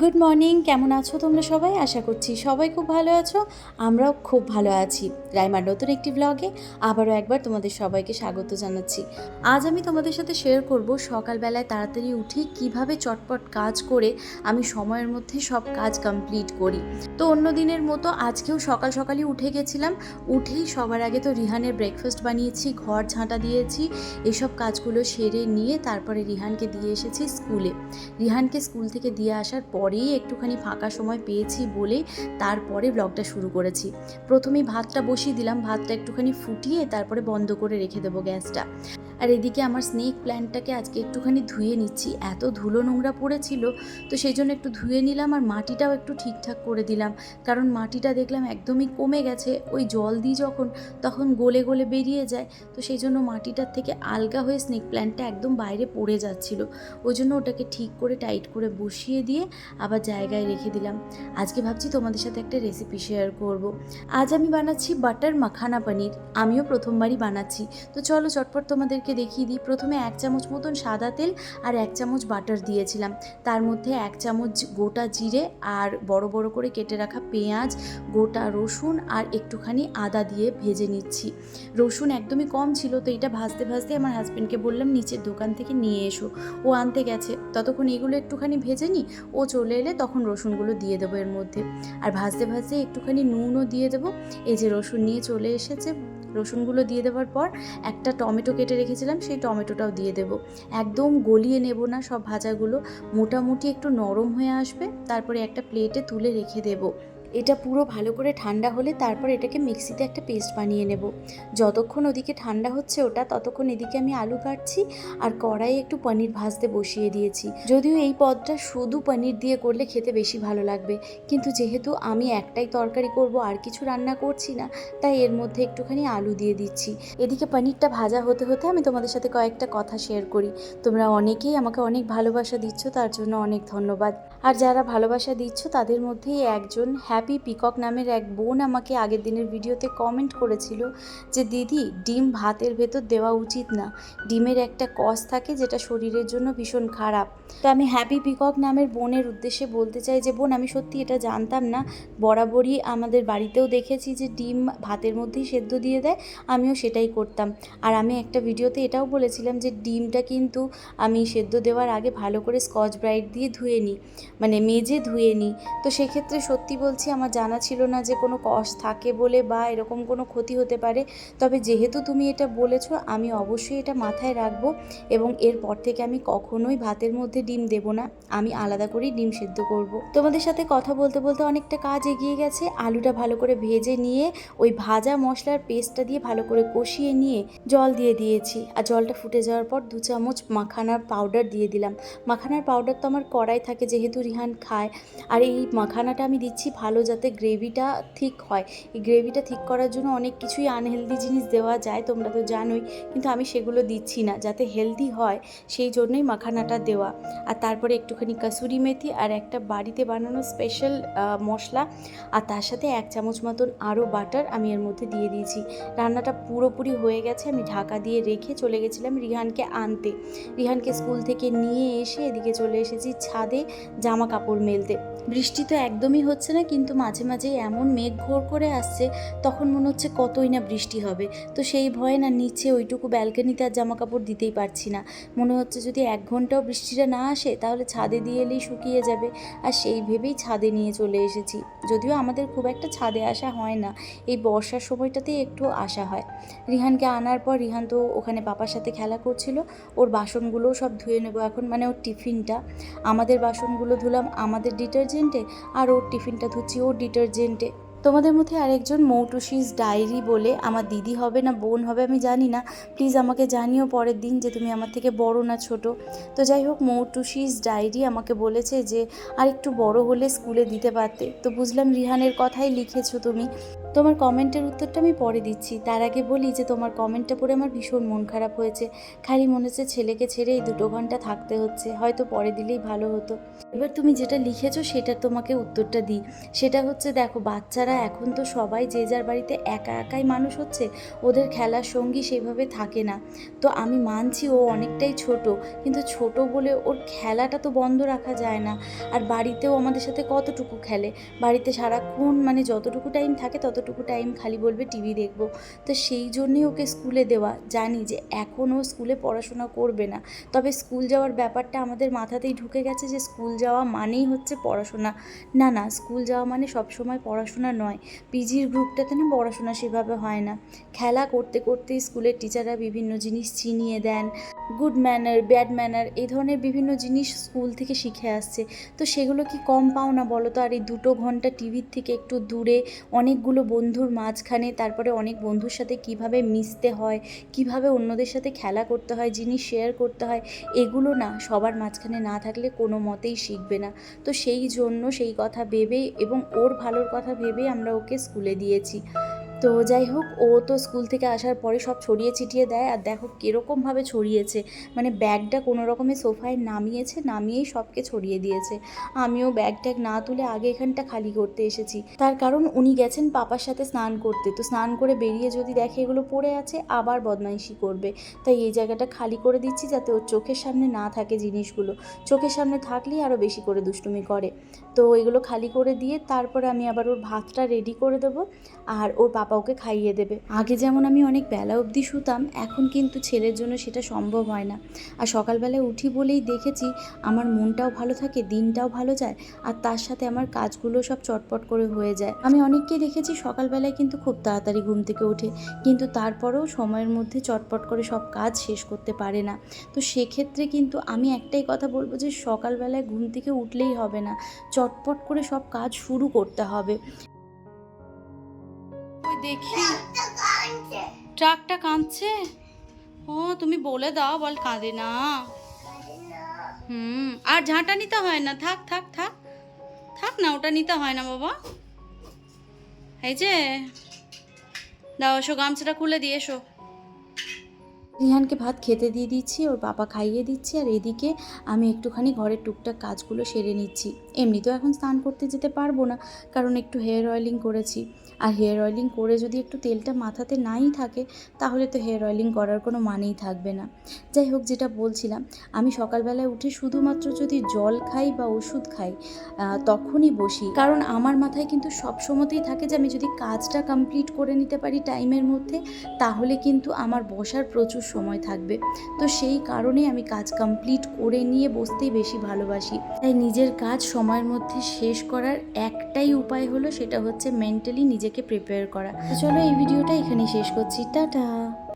Good morning কেমন আছো তোমরা সবাই? আশা করছি সবাই খুব ভালো আছো, আমরাও খুব ভালো আছি। রাইমার নতুন একটি ব্লগে আবারও একবার তোমাদের সবাইকে স্বাগত জানাচ্ছি। আজ আমি তোমাদের সাথে শেয়ার করব সকালবেলায় তাড়াতাড়ি উঠি কীভাবে চটপট কাজ করে আমি সময়ের মধ্যে সব কাজ কমপ্লিট করি। তো অন্য দিনের মতো আজকেও সকাল সকালই উঠে গেছিলাম, উঠেই সবার আগে তো রিহানের ব্রেকফাস্ট বানিয়েছি, ঘর ঝাঁটা দিয়েছি, এসব কাজগুলো সেরে নিয়ে তারপরে রিহানকে দিয়ে এসেছি স্কুলে। রিহানকে স্কুল থেকে দিয়ে আসার পরেই একটুখানি ফাঁকা সময় পেয়েছি বলে তারপরে ব্লগটা শুরু করেছি। প্রথমেই ভাতটা বসিয়ে দিলাম, ভাতটা একটুখানি ফুটিয়ে তারপরে বন্ধ করে রেখে দেবো গ্যাসটা। আর এদিকে আমার স্নেক প্ল্যান্টটাকে আজকে একটুখানি ধুয়ে নিচ্ছি। এত ধুলো নোংরা পড়েছিল, তো সেই জন্য একটু ধুয়ে নিলাম আর মাটিটাও একটু ঠিকঠাক করে দিলাম। কারণ মাটিটা দেখলাম একদমই কমে গেছে, ওই জল দিই যখন, তখন গলে গলে বেরিয়ে যায়। তো সেই জন্য মাটিটার থেকে আলগা হয়ে স্নেক প্ল্যান্টটা একদম বাইরে পড়ে যাচ্ছিল। ওই জন্য ওটাকে ঠিক করে টাইট করে বসিয়ে দিয়ে আবার জায়গায় রেখে দিলাম। আজকে ভাবছি তোমাদের সাথে একটা রেসিপি শেয়ার করব। আজ আমি বানাচ্ছি বাটার মাখানা পনির আমিও প্রথমবারই বানাচ্ছি। তো চলো চটপট তোমাদেরকে দেখিয়ে দিই। প্রথমে এক চামচ মতন সাদা তেল আর এক চামচ বাটার দিয়েছিলাম। তার মধ্যে এক চামচ গোটা জিরে আর বড় বড় করে কেটে রাখা পেঁয়াজ, গোটা রসুন আর একটুখানি আদা দিয়ে ভেজে নিচ্ছি। রসুন একদমই কম ছিল, তো এটা ভাজতে ভাজতে আমার হাজব্যান্ডকে বললাম, নিচের দোকান থেকে নিয়ে এসো। ও আনতে গেছে। ততক্ষণ এগুলো একটুখানি ভেজে নিই। ও চলে এলে তখন রসুনগুলো দিয়ে দেবো এর মধ্যে। আর ভাজতে ভাজতে একটুখানি নুনও দিয়ে দেবো। এই যে রসুন নিয়ে চলে এসেছে, রসুনগুলো দিয়ে দেওয়ার পর একটা টমেটো কেটে রেখেছিলাম, সেই টমেটোটাও দিয়ে দেব। একদম গলিয়ে নেব না সব ভাজাগুলো, মোটামুটি একটু নরম হয়ে আসবে, তারপরে একটা প্লেটে তুলে রেখে দেবো। এটা পুরো ভালো করে ঠান্ডা হলে তারপর এটাকে মিক্সিতে একটা পেস্ট বানিয়ে নেব। যতক্ষণ ওদিকে ঠান্ডা হচ্ছে ওটা, ততক্ষণ এদিকে আমি আলু কাটছি আর কড়াইয়ে একটু পনির ভাজতে বসিয়ে দিয়েছি। যদিও এই পদটা শুধু পনির দিয়ে করলে খেতে বেশি ভালো লাগবে, কিন্তু যেহেতু আমি একটাই তরকারি করব আর কিছু রান্না করছি না, তাই এর মধ্যে একটুখানি আলু দিয়ে দিচ্ছি। এদিকে পনিরটা ভাজা হতে হতে আমি তোমাদের সাথে কয়েকটা কথা শেয়ার করি। তোমরা অনেকেই আমাকে অনেক ভালোবাসা দিচ্ছ, তার জন্য অনেক ধন্যবাদ। আর যারা ভালোবাসা দিচ্ছ, তাদের মধ্যেই একজন হ্যাপি পিকক নামের এক বোন আমাকে আগের দিনের ভিডিওতে কমেন্ট করেছিল যে, দিদি, ডিম ভাতের ভেতর দেওয়া উচিত না। ডিমের একটা কস থাকে যেটা শরীরের জন্য ভীষণ খারাপ। তো আমি হ্যাপি পিকক নামের বোনের উদ্দেশ্যে বলতে চাই যে, বোন, আমি সত্যি এটা জানতাম না। বরাবরই আমাদের বাড়িতেও দেখেছি যে, ডিম ভাতের মধ্যেই সেদ্ধ দিয়ে দেয়। আমিও সেটাই করতাম। আর আমি একটা ভিডিওতে এটাও বলেছিলাম যে, ডিমটা কিন্তু আমি সেদ্ধ দেওয়ার আগে ভালো করে স্কচ ব্রাইট দিয়ে ধুয়ে নিই। মানে মেজে ধুয়ে নিই। তো সেক্ষেত্রে সত্যি বলছি আমার জানা ছিল না যে কোনো কষ থাকে বলে বা এরকম কোনো ক্ষতি হতে পারে। তবে যেহেতু তুমি এটা বলেছ, আমি অবশ্যই এটা মাথায় রাখব এবং এরপর থেকে আমি কখনোই ভাতের মধ্যে ডিম দেবো না। আমি আলাদা করেই ডিম সেদ্ধ করব। তোমাদের সাথে কথা বলতে বলতে অনেকটা কাজ এগিয়ে গেছে। আলুটা ভালো করে ভেজে নিয়ে ওই ভাজা মশলার পেস্টটা দিয়ে ভালো করে কষিয়ে নিয়ে জল দিয়ে দিয়েছি। আর জলটা ফুটে যাওয়ার পর দু চামচ মাখানার পাউডার দিয়ে দিলাম। মাখানার পাউডার তো আমার কড়াই থাকে, যেহেতু রিহান খায়। আর এই মাখানাটা আমি দিচ্ছি ভালো যাতে গ্রেভিটা ঠিক হয়। এই গ্রেভিটা ঠিক করার জন্য অনেক কিছুই আনহেলদি জিনিস দেওয়া যায়, তোমরা তো জানোই। কিন্তু আমি সেগুলো দিচ্ছি না, যাতে হেলদি হয়, সেই জন্যই মাখানাটা দেওয়া। আর তারপরে একটুখানি কাসুরি মেথি আর একটা বাড়িতে বানানো স্পেশাল মশলা। আর তার সাথে এক চামচ মতন আরও বাটার আমি এর মধ্যে দিয়ে দিয়েছি। রান্নাটা পুরোপুরি হয়ে গেছে, আমি ঢাকা দিয়ে রেখে চলে গেছিলাম রিহানকে আনতে। রিহানকে স্কুল থেকে নিয়ে এসে এদিকে চলে এসেছি ছাদে জামা কাপড় মেলতে। বৃষ্টি তো একদমই হচ্ছে না, কিন্তু মাঝে মাঝে এমন মেঘ ঘোর করে আসছে, তখন মনে হচ্ছে কতই না বৃষ্টি হবে। তো সেই ভয়ে না নিচে ওইটুকু ব্যালকানিতে আর জামা কাপড় দিতেই পারছি না। মনে হচ্ছে যদি এক ঘন্টাও বৃষ্টিটা না আসে, তাহলে ছাদে দিয়ে এলেই শুকিয়ে যাবে। আর সেই ভেবেই ছাদে নিয়ে চলে এসেছি। যদিও আমাদের খুব একটা ছাদে আসা হয় না, এই বর্ষার সময়টাতেই একটু আসা হয়। রিহানকে আনার পর রিহান তো ওখানে পাপার সাথে খেলা করছিল, ওর বাসনগুলোও সব ধুয়ে নেব এখন মানে ওর টিফিনটা। আমাদের বাসনগুলো ধুলাম, আমাদের ডিটারজেন্টে, আর ওর টিফিনটা ধুচ্ছি ওর ডিটারজেন্টে। তোমাদের মধ্যে আরেকজন মৌটুসিস ডায়েরি বলে আমার দিদি হবে না, বোন হবে আমি জানি না। প্লিজ আমাকে জানিও পরের দিন যে তুমি আমার থেকে বড় না ছোট। তো যাই হোক মৌটুসিস ডায়েরি আমাকে বলেছে যে আর একটু বড় হলে স্কুলে দিতে পারতে। তো বুঝলাম রিহানের কথাই লিখেছো তুমি। তোমার কমেন্টের উত্তরটা আমি পরে দিচ্ছি। তার আগে বলি যে তোমার কমেন্টটা পড়ে আমার ভীষণ মন খারাপ হয়েছে। খালি মনে হচ্ছে ছেলেকে ছেড়ে এই দুটো ঘণ্টা থাকতে হচ্ছে। হয়তো পরে দিলেই ভালো হতো। এবার তুমি যেটা লিখেছো সেটা তোমাকে উত্তরটা দিই। সেটা হচ্ছে দেখো, বাচ্চারা এখন তো সবাই যে যার বাড়িতে একা একাই মানুষ হচ্ছে, ওদের খেলার সঙ্গী সেভাবে থাকে না। তো আমি মানছি ও অনেকটাই ছোট, কিন্তু ছোট বলে ওর খেলাটা তো বন্ধ রাখা যায় না। আর বাড়িতেও আমাদের সাথে কতটুকু খেলে? বাড়িতে সারাক্ষণ মানে যতটুকু টাইম থাকে ততটুকু টাইম খালি বলবে টিভি দেখব। তো সেই জন্যই ওকে স্কুলে দেওয়া। জানি যে এখন ও স্কুলে পড়াশোনা করবে না। তবে স্কুল যাওয়ার ব্যাপারটা আমাদের মাথাতেই ঢুকে গেছে যে স্কুল যাওয়া মানেই হচ্ছে পড়াশোনা। না না, স্কুল যাওয়া মানে সবসময় পড়াশোনা নয়। পিজির গ্রুপটাতে না পড়াশোনা সেভাবে হয় না। খেলা করতে করতে স্কুলের টিচাররা বিভিন্ন জিনিস চিনিয়ে দেন। গুড ম্যানার, ব্যাড ম্যানার এই ধরনের বিভিন্ন জিনিস স্কুল থেকে শিখে আসছে। তো সেগুলো কি কম পাও না বলো তো? আর এই দুটো ঘণ্টা টিভির থেকে একটু দূরে অনেকগুলো বন্ধুর মাঝখানে, তারপরে অনেক বন্ধুর সাথে কীভাবে মিশতে হয়, কীভাবে অন্যদের সাথে খেলা করতে হয়, জিনিস শেয়ার করতে হয়, এগুলো না সবার মাঝখানে না থাকলে কোনো মতেই শিখবে না। তো সেই জন্য সেই কথা ভেবেই এবং ওর ভালোর কথা ভেবেই আমরা ওকে স্কুলে দিয়েছি। তো যাই হোক, ও তো স্কুল থেকে আসার পরে সব ছড়িয়ে ছিটিয়ে দেয় আর দেখো কীরকমভাবে ছড়িয়েছে। মানে ব্যাগটা কোনো রকমের সোফায় নামিয়েছে, নামিয়েই সবকে ছড়িয়ে দিয়েছে। আমিও ব্যাগ ট্যাগ না তুলে আগে এখানটা খালি করতে এসেছি। তার কারণ উনি গেছেন পাপার সাথে স্নান করতে। তো স্নান করে বেরিয়ে যদি দেখে এগুলো পড়ে আছে, আবার বদমাইশি করবে। তাই এই জায়গাটা খালি করে দিচ্ছি যাতে ওর চোখের সামনে না থাকে জিনিসগুলো। চোখের সামনে থাকলেই আরও বেশি করে দুষ্টুমি করে। তো এগুলো খালি করে দিয়ে তারপরে আমি আবার ওর ভাতটা রেডি করে দেবো। আর ওর পাপা ওকে খাইয়ে দেবে। আগে যেমন আমি অনেক বেলা অবধি শুতাম, এখন কিন্তু ছেলের জন্য সেটা সম্ভব হয় না। আর সকালবেলায় উঠি বলেই দেখেছি, আমার মনটাও ভালো থাকে, দিনটাও ভালো যায়, আর তার সাথে আমার কাজগুলো সব চটপট করে হয়ে যায়। আমি অনেককেই দেখেছি সকালবেলায় কিন্তু খুব তাড়াতাড়ি ঘুম থেকে ওঠে, কিন্তু তারপরেও সময়ের মধ্যে চটপট করে সব কাজ শেষ করতে পারে না। তো সেক্ষেত্রে কিন্তু আমি একটাই কথা বলব যে, সকালবেলায় ঘুম থেকে উঠলেই হবে না, চটপট করে সব কাজ শুরু করতে হবে। দেখি। ট্রাকটা কাঁদছে? ও তুমি বলে দাও বল কাঁদে না। হুম আর ঝাঁটা নিতে হয় না। থাক থাক থাক। থাক না ওটা নিতে হয় না বাবা। এই যে দাও এসো গামছাটা খুলে দিয়ে এসো। রিহানকে ভাত খেতে দিয়ে দিচ্ছি, ওর বাবা খাইয়ে দিচ্ছি, আর এদিকে আমি একটুখানি ঘরের টুকটাক কাজগুলো সেরে নিচ্ছি। এমনিতেও এখন স্নান করতে যেতে পারব না, কারণ একটু হেয়ার অয়েলিং করেছি। আর হেয়ার অয়েলিং করে যদি একটু তেলটা মাথাতে নাই থাকে, তাহলে তো হেয়ার অয়েলিং করার কোনো মানেই থাকবে না। যাই হোক, যেটা বলছিলাম, আমি সকালবেলায় উঠে শুধুমাত্র যদি জল খাই বা ওষুধ খাই তখনই বসি। কারণ আমার মাথায় কিন্তু সব সময়তেই থাকে যে আমি যদি কাজটা কমপ্লিট করে নিতে পারি টাইমের মধ্যে, তাহলে কিন্তু আমার বসার প্রচুর সময় থাকবে। তো সেই কারণে আমি কাজ কমপ্লিট করে নিয়ে বসতেই বেশি ভালোবাসি। তাই নিজের কাজ সময়ের মধ্যে শেষ করার একটাই উপায় হলো সেটা হচ্ছে মেন্টালি নিজেকে প্রিপেয়ার করা। চলো এই ভিডিওটা এখানেই শেষ করছি। টাটা!